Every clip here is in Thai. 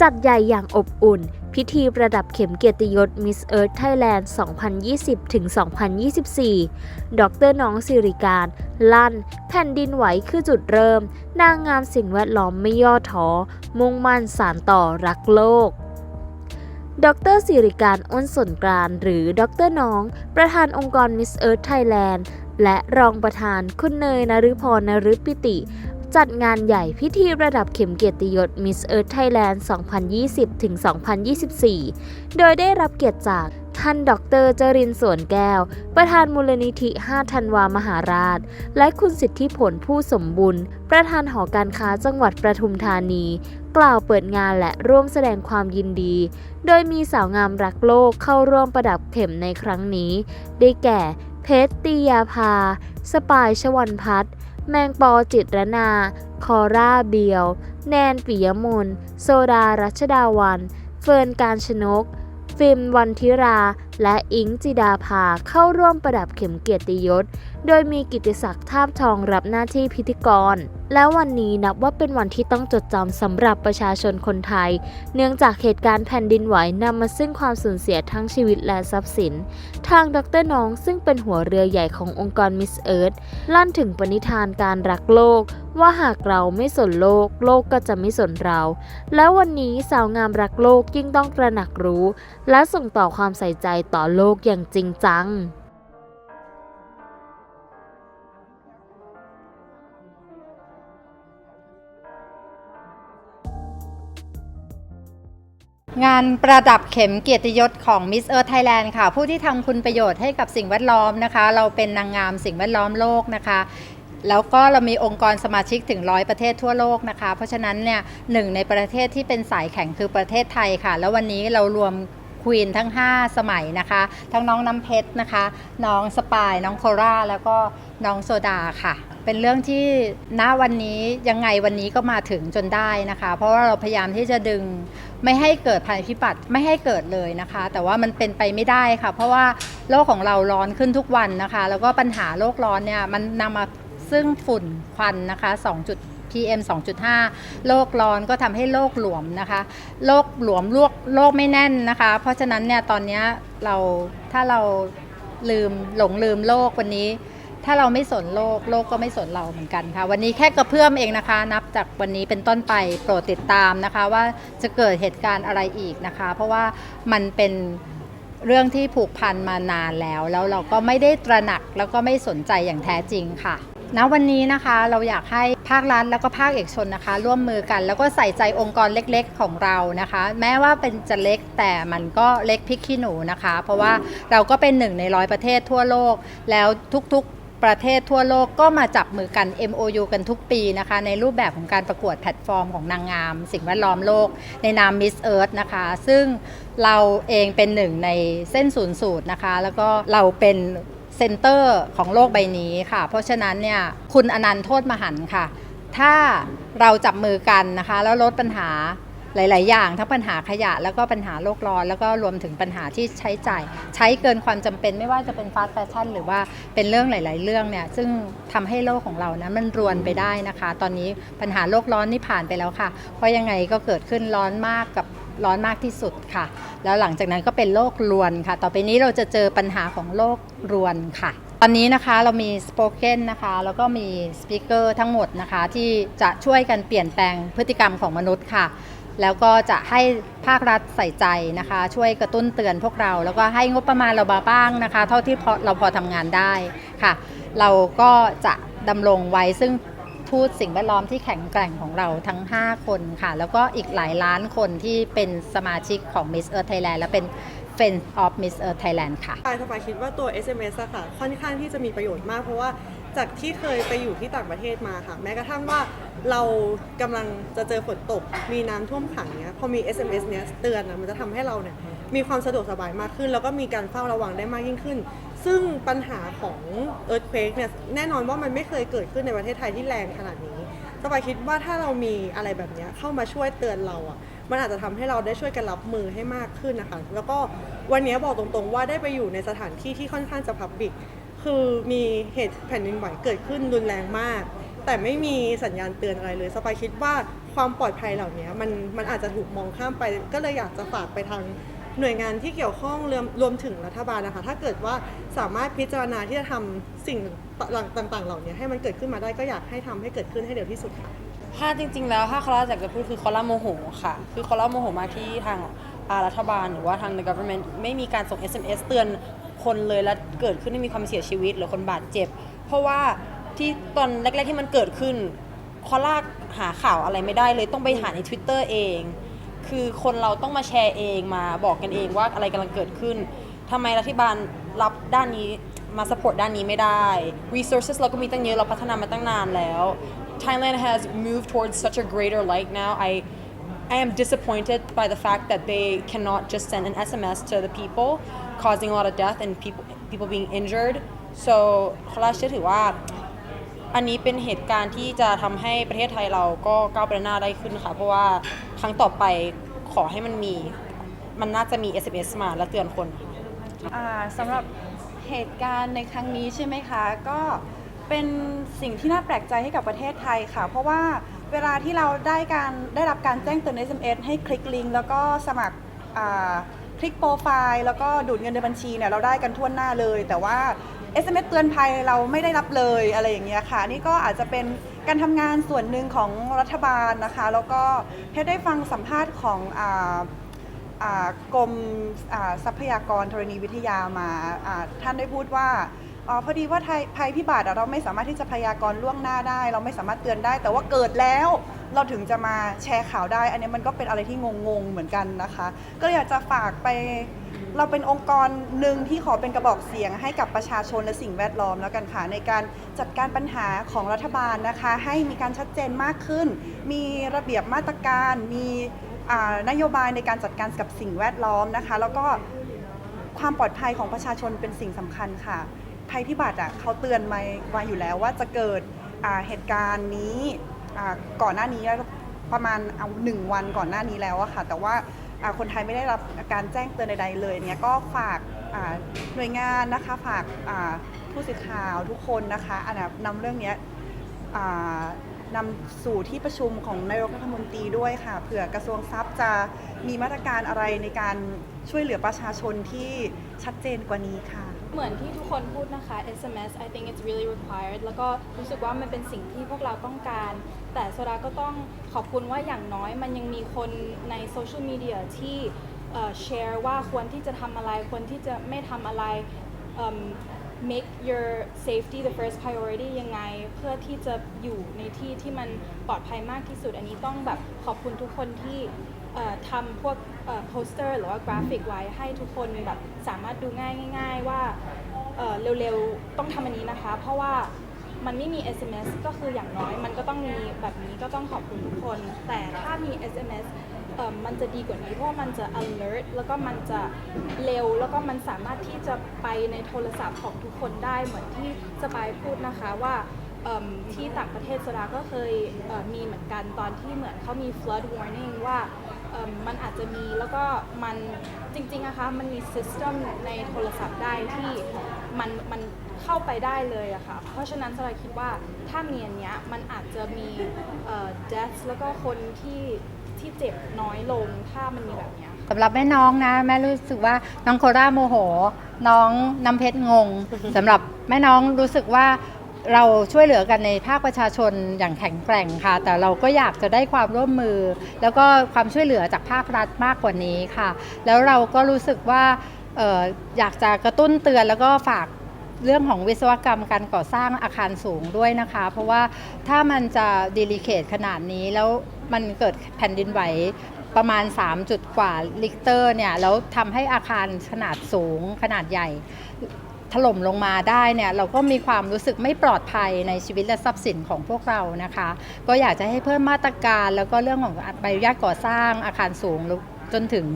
จัดใหญ่อย่างอบอุ่น พิธีประดับเข็มเกียรติยศ Miss Earth Thailand 2020-2024 ดรน้องสิริการ ลั่น แผ่นดินไหวคือจุดเริ่ม นางงามสิ่งแวดล้อมไม่ย่อท้อ มุ่งมั่นสานต่อรักโลกดรสิริการอ้นสนกรานหรือดรน้อง ประธานองค์กร Miss Earth Thailand และรองประธานคุณเนยนฤพรนฤปิติ จัดงานใหญ่พิธีระดับเข็มเกียรติยศ Miss Earth Thailand 2020-2024 โดยได้รับเกียรติจากท่านดรจรินสวนแก้ว ประธานมูลนิธิ 5 ธันวามหาราช และคุณสิทธิผลผู้สมบุญ ประธานหอการค้าจังหวัดประทุมธานี กล่าวเปิดงานและร่วมแสดงความยินดี โดยมีสาวงามรักโลกเข้าร่วมประดับเข็มในครั้งนี้ ได้แก่ เพชรตียาภา สปายชวันพัฒน์ แมงปอจิตรนา คอร่าเบียว แนนปิยมน โซดารัชดาวัน เฟิร์นการชนก ฟิล์มวันทิรา และอิงจิดาภาเข้าร่วมประดับเข็มเกียรติยศ โดยมีกิตติศักดิ์ทาบทองรับหน้าที่พิธีกร และวันนี้นับว่าเป็นวันที่ต้องจดจำสำหรับประชาชนคนไทย เนื่องจากเหตุการณ์แผ่นดินไหวนำมาซึ่งความสูญเสียทั้งชีวิตและทรัพย์สิน ทางดรน้องซึ่งเป็นหัวเรือใหญ่ขององค์กรมิสเอิร์ธลั่นถึงปณิธานการรักโลก ว่าหากเราไม่สนโลก โลกก็จะไม่สนเรา และวันนี้สาวงามรักโลกยิ่งต้องตระหนักรู้ และส่งต่อความใส่ใจต่อโลกอย่างจริงจังงานประดับเข็มเกียรติยศของ Miss Earth Thailand ค่ะ ผู้ที่ทำคุณประโยชน์ให้กับสิ่งแวดล้อมนะคะ เราเป็นนางงามสิ่งแวดล้อมโลกนะคะ แล้วก็เรามีองค์กรสมาชิกถึงร้อยประเทศทั่วโลกนะคะ เพราะฉะนั้นเนี่ยหนึ่งในประเทศที่เป็นสายแข่งคือประเทศไทยค่ะ แล้ววันนี้เรารวมควีนทั้ง 5 สมัยนะคะ ทั้งน้องน้ำเพชรนะคะ น้องสปาย น้องโคราแล้วก็น้องโซดาค่ะ เป็นเรื่องที่ณวันนี้ยังไงวันนี้ก็มาถึงจนได้นะคะ เพราะว่าเราพยายามที่จะดึงไม่ให้เกิดภัยพิบัติไม่ให้เกิดเลยนะคะ แต่ว่ามันเป็นไปไม่ได้ค่ะ เพราะว่าโลกของเราร้อนขึ้นทุกวันนะคะ แล้วก็ปัญหาโลกร้อนเนี่ยมันนำมา ซึ่งฝุ่นควันนะคะ2จุด PM 2.5 โลกร้อนก็ทำให้โลกหลวมนะคะ โลกหลวมโลกโลกไม่แน่นนะคะ เพราะฉะนั้นเนี่ยตอนนี้เราถ้าเราลืมหลงลืมโลกวันนี้ ถ้าเราไม่สนโลกโลกก็ไม่สนเราเหมือนกันค่ะ วันนี้แค่กระเพื่อมเองนะคะ นับจากวันนี้เป็นต้นไปโปรดติดตามนะคะ ว่าจะเกิดเหตุการณ์อะไรอีกนะคะ เพราะว่ามันเป็นเรื่องที่ผูกพันมานานแล้ว แล้วเราก็ไม่ได้ตระหนักแล้วก็ไม่สนใจอย่างแท้จริงค่ะ ณวันนี้นะคะเราอยากให้ภาครัฐแล้วก็ภาคเอกชนนะคะ ร่วมมือกัน แล้วก็ใส่ใจองค์กรเล็กๆของเรานะคะ แม้ว่าเป็นจะเล็กแต่มันก็เล็กพริกขี้หนูนะคะ เพราะว่าเราก็เป็นหนึ่งในร้อยประเทศทั่วโลก แล้วทุกๆประเทศทั่วโลกก็มาจับมือกัน MOU กันทุกปีนะคะ ในรูปแบบของการประกวดแพลตฟอร์มของนางงาม สิ่งแวดล้อมโลก ในนาม Miss Earth นะคะ ซึ่งเราเองเป็นหนึ่งในเส้นศูนย์สูตรนะคะ แล้วก็เราเป็น เซ็นเตอร์ของโลกใบนี้ค่ะ เพราะฉะนั้นเนี่ยคุณอนันต์โทษมหันต์ค่ะ ถ้าเราจับมือกันนะคะ แล้วลดปัญหาหลาย ๆ อย่าง ทั้งปัญหาขยะ แล้วก็ปัญหาโลกร้อน แล้วก็รวมถึงปัญหาที่ใช้จ่าย ใช้เกินความจำเป็นไม่ว่าจะเป็นฟาสต์แฟชั่น หรือว่าเป็นเรื่องหลาย ๆ เรื่องเนี่ย ซึ่งทำให้โลกของเรานะมันรวนไปได้นะคะ ตอนนี้ปัญหาโลกร้อนนี่ผ่านไปแล้วค่ะ เพราะยังไงก็เกิดขึ้นร้อนมากกับ ร้อนมากที่สุดค่ะ แล้วหลังจากนั้นก็เป็นโลกรวนค่ะ ต่อไปนี้เราจะเจอปัญหาของโลกรวนค่ะ ตอนนี้นะคะเรามีส p o เ e n นะคะ แล้วก็มีสปิเกอร์ทั้งหมดนะคะ ที่จะช่วยกันเปลี่ยนแปลงพฤติกรรมของมนุษย์ค่ะ แล้วก็จะให้ภาครัฐใส่ใจนะคะ ช่วยกระตุ้นเตือนพวกเรา แล้วก็ให้งบประมาณเรามาบ้างนะคะ เท่าที่เราพอทำงานได้ค่ะ เราก็จะดำรงไว้ซึ่ง ทูตสิ่งแวดล้อมที่แข็งแกร่งของเราทั้ง 5 คนค่ะ แล้วก็อีกหลายล้านคนที่เป็นสมาชิกของ Miss Earth Thailand และเป็น Friends of Miss Earth Thailand ค่ะปายสปายคิดว่าตัว SMS อะค่ะ ค่อนข้างที่จะมีประโยชน์มาก เพราะว่าจากที่เคยไปอยู่ที่ต่างประเทศมาค่ะ แม้กระทั่งว่าเรากำลังจะเจอฝนตก มีน้ำท่วมขังเนี้ย พอมี SMS เนี้ยเตือนอะมันจะทำให้เราเนี่ยมีความสะดวกสบายมากขึ้น แล้วก็มีการเฝ้าระวังได้มากยิ่งขึ้น ซึ่งปัญหาของ Earthquake เนี่ยแน่นอนว่ามันไม่เคยเกิดขึ้นในประเทศไทยที่แรงขนาดนี้สปายคิดว่าถ้าเรามีอะไรแบบนี้เข้ามาช่วยเตือนเราอะมันอาจจะทำให้เราได้ช่วยกันรับมือให้มากขึ้นนะคะ แล้วก็วันนี้บอกตรงๆว่าได้ไปอยู่ในสถานที่ที่ค่อนข้างจะพับบิกคือมีเหตุแผ่นดินไหวเกิดขึ้นรุนแรงมาก แต่ไม่มีสัญญาณเตือนอะไรเลยสปายคิดว่าความปลอดภัยเหล่านี้มันมันอาจจะถูกมองข้ามไป ก็เลยอยากจะฝากไปทาง หน่วยงานที่เกี่ยวข้องรวมรวมถึงรัฐบาลนะคะ ถ้าเกิดว่าสามารถพิจารณาที่จะทำสิ่งต่างๆ เหล่านี้ให้มันเกิดขึ้นมาได้ก็อยากให้ทำให้เกิดขึ้นให้เร็วที่สุดค่ะ ถ้าจริง ๆ แล้วถ้าคอร่าอยากจะพูดคือคอร่าโมโหค่ะ คือคอร่าโมโหมากที่ทางอ่ารัฐบาลหรือว่าทาง the government ไม่มีการส่ง SMS เตือนคนเลยแล้วเกิดขึ้นไม่มีความเสียชีวิต หรือคนบาดเจ็บ เพราะว่าที่ตอนแรก ๆ ที่มันเกิดขึ้น คอร่าหาข่าวอะไรไม่ได้เลยต้องไปหาใน Twitter เอง คือคนเราต้องมาแชร์เองมาบอกกันเองว่าอะไรกำลังเกิดขึ้นทำไมรัฐบาลรับด้านนี้มาสปอร์ตด้านนี้ไม่ได้ resources เราก็มีตั้งเยอะเราพัฒนามาตั้งนานแล้ว Thailand has moved towards such a greater light now. I I am disappointed by the fact that they cannot just send an SMS to the people, causing a lot of death and people people being injured. So คลาเชื่อถือว่า อันนี้เป็นเหตุการณ์ที่จะทำให้ประเทศไทยเราก็ก้าวไปหน้าได้ขึ้นค่ะเพราะว่าครั้งต่อไปขอให้มันมี มันน่าจะมี SMS มาแล้วเตือนคนสำหรับเหตุการณ์ในครั้งนี้ใช่ไหมคะ ก็เป็นสิ่งที่น่าแปลกใจให้กับประเทศไทยค่ะ เพราะว่าเวลาที่เราได้การได้รับการแจ้งเตือน SMS ให้คลิกลิงก์แล้วก็สมัครคลิกโปรไฟล์แล้วก็ดูดเงินในบัญชีเนี่ยเราได้กันทั่วหน้าเลย แต่ว่า SMS เตือนภัยเราไม่ได้รับเลยอะไรอย่างเงี้ยค่ะ นี่ก็อาจจะเป็นการทำงานส่วนหนึ่งของรัฐบาลนะคะ แล้วก็เพชรได้ฟังสัมภาษณ์ของอกรมทรัพยากรธรณีวิทยามาท่านได้พูดว่าอ๋อพอดีว่าไทยภัยพิบัติเราไม่สามารถที่จะพยากรณ์ล่วงหน้าได้ เราไม่สามารถเตือนได้ แต่ว่าเกิดแล้วเราถึงจะมาแชร์ข่าวได้ อันนี้มันก็เป็นอะไรที่งงๆเหมือนกันนะคะ ก็อยากจะฝากไป เราเป็นองค์กรหนึ่งที่ขอเป็นกระบอกเสียงให้กับประชาชนและสิ่งแวดล้อมแล้วกันค่ะในการจัดการปัญหาของรัฐบาลนะคะ ให้มีการชัดเจนมากขึ้น มีระเบียบมาตรการ มีนโยบายในการจัดการกับสิ่งแวดล้อมนะคะ แล้วก็ความปลอดภัยของประชาชนเป็นสิ่งสำคัญค่ะภัยพิบัติอะเขาเตือนมาไว้อยู่แล้วว่าจะเกิดเหตุการณ์นี้ก่อนหน้านี้ประมาณเอาหนึ่งวันก่อนหน้านี้แล้วอะค่ะ แต่ว่า อ่าคนไทยไม่ได้รับการแจ้งเตือนใดๆเลยเนี่ยก็ฝากอ่าหน่วยงานนะคะฝากอ่าผู้สื่อข่าวทุกคนนะคะอันนะนำเรื่องเนี้ยอ่านำสู่ที่ประชุมของนายกรัฐมนตรีด้วยค่ะเผื่อกระทรวงทรัพย์จะมีมาตรการอะไรในการช่วยเหลือประชาชนที่ชัดเจนกว่านี้ค่ะ เหมือนที่ทุกคนพูดนะคะ SMS I think it's really required แล้วก็รู้สึกว่ามันเป็นสิ่งที่พวกเราต้องการ แต่โซดาก็ต้องขอบคุณว่าอย่างน้อยมันยังมีคนในโซเชียลมีเดียที่แชร์ว่าควรที่จะทำอะไรควรที่จะไม่ทำอะไร make your safety the first priority ยังไง เพื่อที่จะอยู่ในที่ที่มันปลอดภัยมากที่สุด อันนี้ต้องแบบขอบคุณทุกคนที่ทำพวกโปสเตอร์หรือว่ากราฟิกไว้ให้ทุกคนแบบสามารถดูง่ายง่าย ๆ ว่าเร็วๆ ต้องทำอันนี้นะคะ เพราะว่า มันไม่มี SMS ก็คืออย่างน้อยมันก็ต้องมีแบบนี้ก็ต้องขอบคุณทุกคน แต่ถ้ามี SMS เอ่อมันจะดีกว่านี้เพราะมันจะ alert แล้วก็มันจะเร็วแล้วก็มันสามารถที่จะไปในโทรศัพท์ของทุกคนได้เหมือนที่สปายพูดนะคะว่าเอิ่มที่ต่างประเทศสดาก็เคยเอ่อมีเหมือนกันตอนที่เหมือนเขามี flood warning ว่าเอิ่มมันอาจจะมีแล้วก็มันจริงๆนะคะมันมี system ในโทรศัพท์ได้ที่มันมัน เข้าไปได้เลยอะค่ะ เพราะฉะนั้นสดาคิดว่าถ้ามีอันเนี้ยมันอาจจะมีเอ่อ deaths แล้วก็คนที่ที่เจ็บน้อยลงถ้ามันมีแบบเนี้ย สำหรับแม่น้องนะแม่รู้สึกว่าน้องโคราโมโห น้องน้ำเพชรงง สำหรับแม่น้องรู้สึกว่าเราช่วยเหลือกันในภาคประชาชนอย่างแข็งแกร่งค่ะ แต่เราก็อยากจะได้ความร่วมมือ แล้วก็ความช่วยเหลือจากภาครัฐมากกว่านี้ค่ะ แล้วเราก็รู้สึกว่าเอออยากจะกระตุ้นเตือนแล้วก็ฝาก เรื่องของวิศวกรรมการก่อสร้างอาคารสูงด้วยนะคะ เพราะว่าถ้ามันจะดีลิเคทขนาดนี้แล้วมันเกิดแผ่นดินไหวประมาณ 3 จุดกว่าลิกเตอร์เนี่ยแล้วทำให้อาคารขนาดสูงขนาดใหญ่ถล่มลงมาได้เนี่ยเราก็มีความรู้สึกไม่ปลอดภัยในชีวิตและทรัพย์สินของพวกเรานะคะ ก็อยากจะให้เพิ่มมาตรการ แล้วก็เรื่องของใบอนุญาตก่อสร้างอาคารสูงจนถึง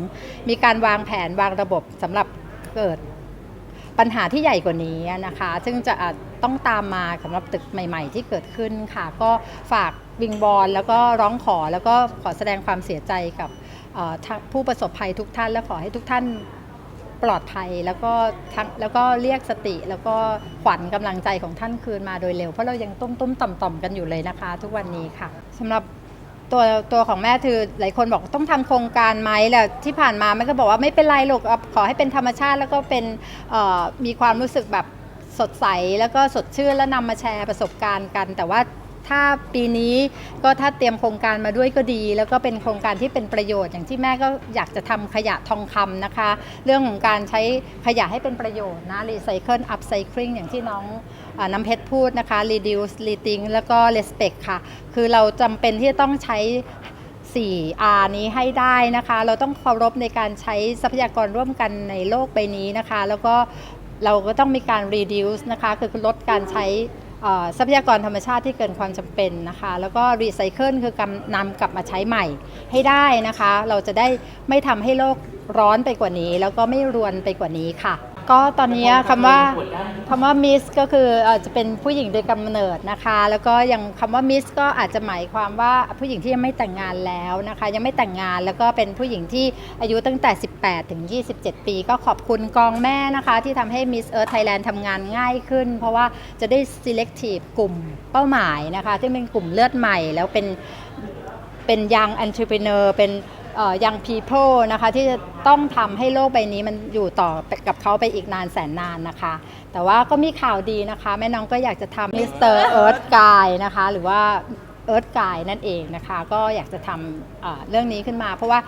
มีการวางแผนวางระบบสำหรับเกิด ปัญหาที่ใหญ่กว่านี้นะคะ ซึ่งจะต้องตามมาสำหรับตึกใหม่ ๆ ที่เกิดขึ้นค่ะ ก็ฝากวิงบอลแล้วก็ร้องขอแล้วก็ขอแสดงความเสียใจกับผู้ประสบภัยทุกท่าน และขอให้ทุกท่านปลอดภัยแล้วก็ทั้งแล้วก็เรียกสติแล้วก็ขวัญกำลังใจของท่านคืนมาโดยเร็ว เพราะเรายังตุ้มตุ้มต่อมต่อมๆกันอยู่เลยนะคะ ทุกวันนี้ค่ะสำหรับ ตัวตัวของแม่คือหลายคนบอกต้องทำโครงการไหมแล้วที่ผ่านมาแม่ก็บอกว่าไม่เป็นไรหรอกขอให้เป็นธรรมชาติ แล้วก็เป็นมีความรู้สึกแบบสดใสแล้วก็สดชื่นแล้วนำมาแชร์ประสบการณ์กัน แต่ว่า ถ้าปีนี้ก็ถ้าเตรียมโครงการมาด้วยก็ดี แล้วก็เป็นโครงการที่เป็นประโยชน์ อย่างที่แม่ก็อยากจะทำขยะทองคำนะคะ เรื่องของการใช้ขยะให้เป็นประโยชน์นะรีไซเคิลอัพไซคลิงอย่างที่น้องอน้ำเพชรพูดนะคะ reduce rethink แล้วก็ respect ค่ะ คือเราจำเป็นที่จะต้องใช้ 4R นี้ให้ได้นะคะ เราต้องเคารพในการใช้ทรัพยากรร่วมกันในโลกใบนี้นะคะ แล้วก็เราก็ต้องมีการ reduce นะคะ คือลดการใช้ ทรัพยากรธรรมชาติที่เกินความจำเป็นนะคะ แล้วก็รีไซเคิลคือการนำกลับมาใช้ใหม่ให้ได้นะคะ เราจะได้ไม่ทำให้โลกร้อนไปกว่านี้ แล้วก็ไม่รวนไปกว่านี้ค่ะ ก็ตอนนี้คำว่าคำว่า miss ก็คือเอ่อจะเป็นผู้หญิงโดยกำเนิดนะคะ แล้วก็ยังคำว่า miss ก็อาจจะหมายความว่าผู้หญิงที่ยังไม่แต่งงานแล้วนะคะ ยังไม่แต่งงานแล้วก็เป็นผู้หญิงที่อายุตั้งแต่ 18 ถึง 27 ปี ก็ขอบคุณกองแม่นะคะ ที่ทำให้ Miss Earth Thailand ทำงานง่ายขึ้น เพราะว่าจะได้ selective กลุ่มเป้าหมายนะคะที่เป็นกลุ่มเลือดใหม่แล้วเป็นเป็นยัง entrepreneur เป็น ยัง people นะคะที่จะต้องทำให้โลกใบนี้มันอยู่ต่อกับเขาไปอีกนานแสนนานนะคะ แต่ว่าก็มีข่าวดีนะคะ แม่น้องก็อยากจะทำ Mr. Earth Guy นะคะ หรือว่า Earth Guy นั่นเองนะคะ ก็อยากจะทำเรื่องนี้ขึ้นมา เพราะว่า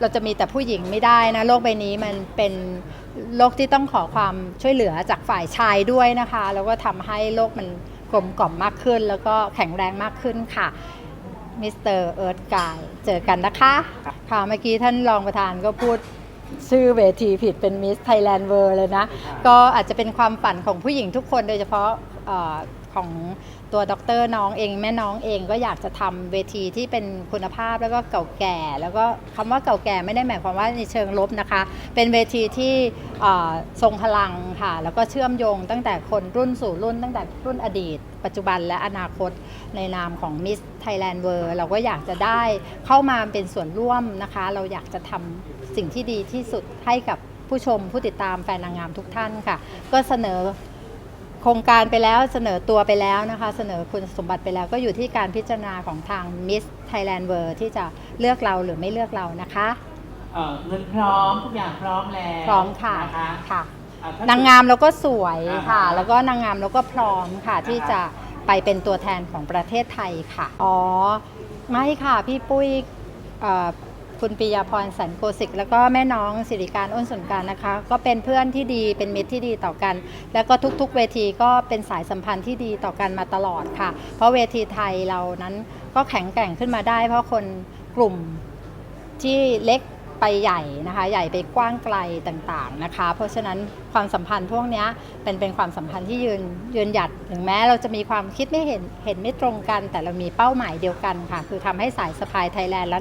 เราจะมีแต่ผู้หญิงไม่ได้นะ โลกใบนี้มันเป็นโลกที่ต้องขอความช่วยเหลือจากฝ่ายชายด้วยนะคะ แล้วก็ทำให้โลกมันกลมกล่อมมากขึ้น แล้วก็แข็งแรงมากขึ้นค่ะ มิสเตอร์เอิร์ธกายเจอกันนะคะ ค่ะเมื่อกี้ท่านรองประธานก็พูดชื่อเวทีผิดเป็นมิสไทยแลนด์เวิร์เลยนะ ก็อาจจะเป็นความฝันของผู้หญิงทุกคนโดยเฉพาะเออของ ตัวด็อกเตอร์น้องเองแม่น้องเองก็อยากจะทำเวทีที่เป็นคุณภาพแล้วก็เก่าแก่ แล้วก็คำว่าเก่าแก่ไม่ได้หมายความว่าในเชิงลบนะคะ เป็นเวทีที่ทรงพลังค่ะ แล้วก็เชื่อมโยงตั้งแต่คนรุ่นสู่รุ่นตั้งแต่รุ่นอดีต ปัจจุบันและอนาคตในนามของ Miss Thailand World เราก็อยากจะได้เข้ามาเป็นส่วนร่วมนะคะ เราอยากจะทำสิ่งที่ดีที่สุดให้กับผู้ชมผู้ติดตามแฟนนางงามทุกท่านค่ะ ก็เสนอ โครงการไปแล้วเสนอตัวไปแล้วนะคะ เสนอคุณสมบัติไปแล้วก็อยู่ที่การพิจารณาของทาง Miss Thailand World ที่จะเลือกเราหรือไม่เลือกเรานะคะ เอ่อเงินพร้อมทุกอย่างพร้อมแล้วพร้อมค่ะนะคะค่ะ อ่ถ้นางงามเราก็สวยอ่าค่ะ ฮะแล้วก็นางงามเราก็พร้อมค่ะที่อ่าฮะจะไปเป็นตัวแทนของประเทศไทยค่ะ อ๋อ ไม่ค่ะ พี่ปุ้ยเอ่อ คุณปิยาพรสันโกสิก แล้วก็แม่น้องสิริการอ้นสนการนะคะ ก็เป็นเพื่อนที่ดีเป็นมิตรที่ดีต่อกัน แล้วก็ทุกๆ เวทีก็เป็นสายสัมพันธ์ที่ดีต่อกันมาตลอดค่ะ เพราะเวทีไทยเรานั้นก็แข็งแกร่งขึ้นมาได้ เพราะคนกลุ่มที่เล็ก ไปใหญ่นะคะใหญ่ไปกว้างไกลต่างๆนะคะ เพราะฉะนั้นความสัมพันธ์พวกเนี้ยเป็นเป็นความสัมพันธ์ที่ยืนยืนหยัดถึงแม้เราจะมีความคิดไม่เห็นเห็นไม่ตรงกัน แต่เรามีเป้าหมายเดียวกันค่ะ คือทำให้สายสะพายไทยแลนด์และ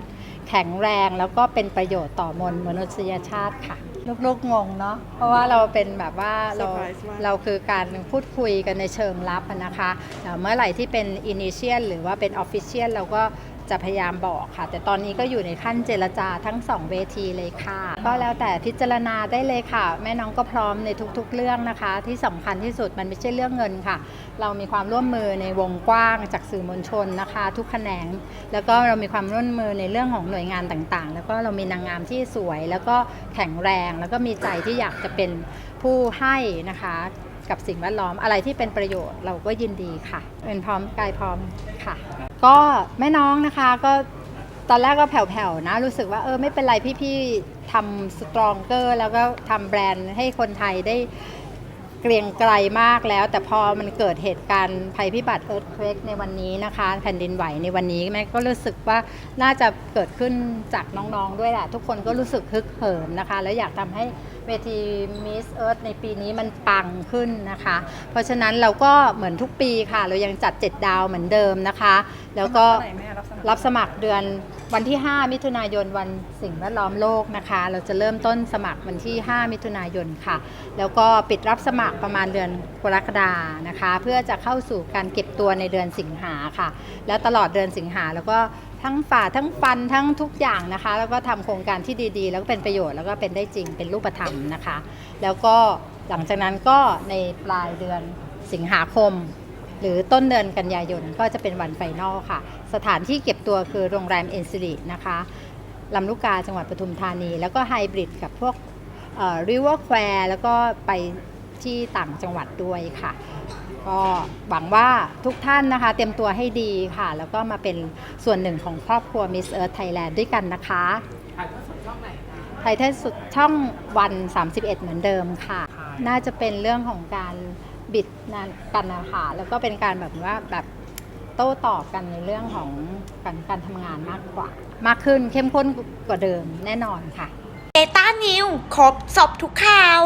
แข็งแรงแล้วก็เป็นประโยชน์ต่อมวลมนุษยชาติค่ะลูกๆงงเนาะเพราะว่าเราเป็นแบบว่าเรา Surprise มากเราคือการพูดคุยกันในเชิงลับอะนะคะแต่เมื่อไหร่ที่เป็น initial หรือว่าเป็น official เราก็ จะพยายามบอกค่ะ แต่ตอนนี้ก็อยู่ในขั้นเจรจาทั้ง2เวทีเลยค่ะ ก็แล้วแต่พิจารณาได้เลยค่ะ แม่น้องก็พร้อมในทุกๆเรื่องนะคะ ที่สำคัญที่สุดมันไม่ใช่เรื่องเงินค่ะ เรามีความร่วมมือในวงกว้างจากสื่อมวลชนนะคะ ทุกแขนง แล้วก็เรามีความร่วมมือในเรื่องของหน่วยงานต่างๆ แล้วก็เรามีนางงามที่สวย แล้วก็แข็งแรง แล้วก็มีใจที่อยากจะเป็นผู้ให้นะคะกับสิ่งแวดล้อมอะไรที่เป็นประโยชน์เราก็ยินดีค่ะ เป็นพร้อมกายพร้อมค่ะ ก็แม่น้องนะคะก็ตอนแรกก็แผ่วๆนะ รู้สึกว่าเออไม่เป็นไรพี่ๆทำสตรองเกอร์แล้วก็ทำแบรนด์ให้คนไทยได้ เกรียงไกลมากแล้ว แต่พอมันเกิดเหตุการณ์ภัยพิบัติเอิร์ธเควกในวันนี้นะคะ แผ่นดินไหวในวันนี้แม่ก็รู้สึกว่าน่าจะเกิดขึ้นจากน้องๆด้วยแหละทุกคนก็รู้สึกฮึกเหิมนะคะ แล้วอยากทำให้เวทีมิสเอิร์ธในปีนี้มันปังขึ้นนะคะ เพราะฉะนั้นเราก็เหมือนทุกปีค่ะ เรายังจัด 7 ดาวเหมือนเดิมนะคะ แล้วก็ไหนแม่รับสมัครรับสมัครเดือน วันที่ 5 มิถุนายนวันสิ่งแวดล้อมโลกนะคะ เราจะเริ่มต้นสมัครวันที่ 5 มิถุนายนค่ะ แล้วก็ปิดรับสมัครประมาณเดือนกรกฎานะคะ เพื่อจะเข้าสู่การเก็บตัวในเดือนสิงหาค่ะ แล้วตลอดเดือนสิงหาแล้วก็ทั้งฝ่าทั้งฟันทั้งทุกอย่างนะคะ แล้วก็ทำโครงการที่ดีๆ แล้วก็เป็นประโยชน์แล้วก็เป็นได้จริงเป็นรูปธรรมนะคะ แล้วก็หลังจากนั้นก็ในปลายเดือนสิงหาคม หรือต้นเดือนกันยายนก็จะเป็นวันไฟนอลค่ะ สถานที่เก็บตัวคือโรงแรมเอ็นซิลินะคะลำลูกกาจังหวัดปทุมธานี แล้วก็ไฮบริดกับพวกริเวอร์แควร์แล้วก็ไปที่ต่างจังหวัดด้วยค่ะ ก็หวังว่าทุกท่านนะคะ เตรียมตัวให้ดีค่ะ แล้วก็มาเป็นส่วนหนึ่งของครอบครัว Miss Earth Thailand ด้วยกันนะคะถ่ายทอดสดช่องวัน 31 เหมือนเดิมค่ะ น่าจะเป็นเรื่องของการบิดนันกันนะคะแล้วก็เป็นการแบบว่าแบบ โต้ตอบกันในเรื่องของการการทำงานมากกว่า มากขึ้นเข้มข้นกว่าเดิมแน่นอนค่ะ เดต้านิวครบสอบทุกข่าว